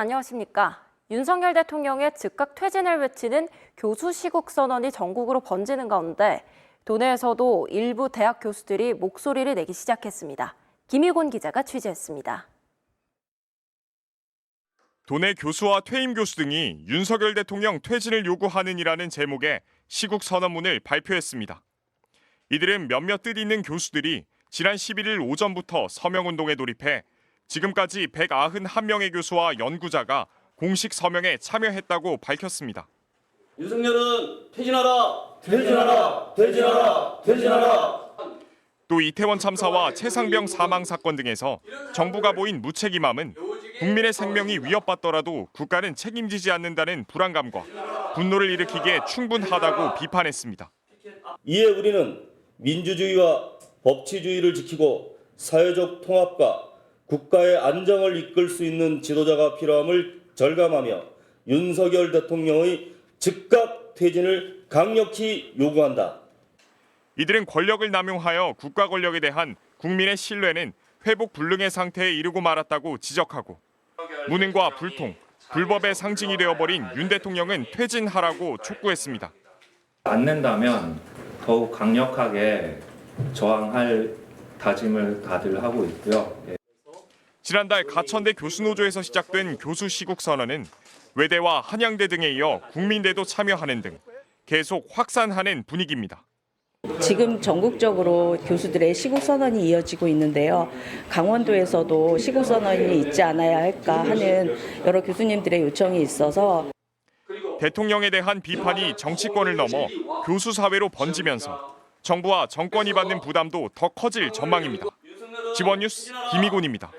안녕하십니까. 윤석열 대통령의 즉각 퇴진을 외치는 교수 시국 선언이 전국으로 번지는 가운데 도내에서도 일부 대학 교수들이 목소리를 내기 시작했습니다. 김희곤 기자가 취재했습니다. 도내 교수와 퇴임 교수 등이 윤석열 대통령 퇴진을 요구하는이라는 제목의 시국 선언문을 발표했습니다. 이들은 몇몇 뜻 있는 교수들이 지난 11일 오전부터 서명운동에 돌입해 지금까지 191명의 교수와 연구자가 공식 서명에 참여했다고 밝혔습니다. 윤석열은 퇴진하라, 퇴진하라, 퇴진하라, 퇴진하라. 또 이태원 참사와 최상병 사망 사건 등에서 정부가 보인 무책임함은 국민의 생명이 위협받더라도 국가는 책임지지 않는다는 불안감과 분노를 일으키기에 충분하다고 비판했습니다. 이에 우리는 민주주의와 법치주의를 지키고 사회적 통합과 국가의 안정을 이끌 수 있는 지도자가 필요함을 절감하며 윤석열 대통령의 즉각 퇴진을 강력히 요구한다. 이들은 권력을 남용하여 국가 권력에 대한 국민의 신뢰는 회복 불능의 상태에 이르고 말았다고 지적하고 무능과 불통, 불법의 상징이 되어버린 윤 대통령은 퇴진하라고 촉구했습니다. 안 낸다면 더욱 강력하게 저항할 다짐을 다들 하고 있고요. 예. 지난달 가천대 교수노조에서 시작된 교수 시국 선언은 외대와 한양대 등에 이어 국민대도 참여하는 등 계속 확산하는 분위기입니다. 지금 전국적으로 교수들의 시국 선언이 이어지고 있는데요. 강원도에서도 시국 선언이 있지 않아야 할까 하는 여러 교수님들의 요청이 있어서 대통령에 대한 비판이 정치권을 넘어 교수 사회로 번지면서 정부와 정권이 받는 부담도 더 커질 전망입니다. 지원 뉴스 김희곤입니다.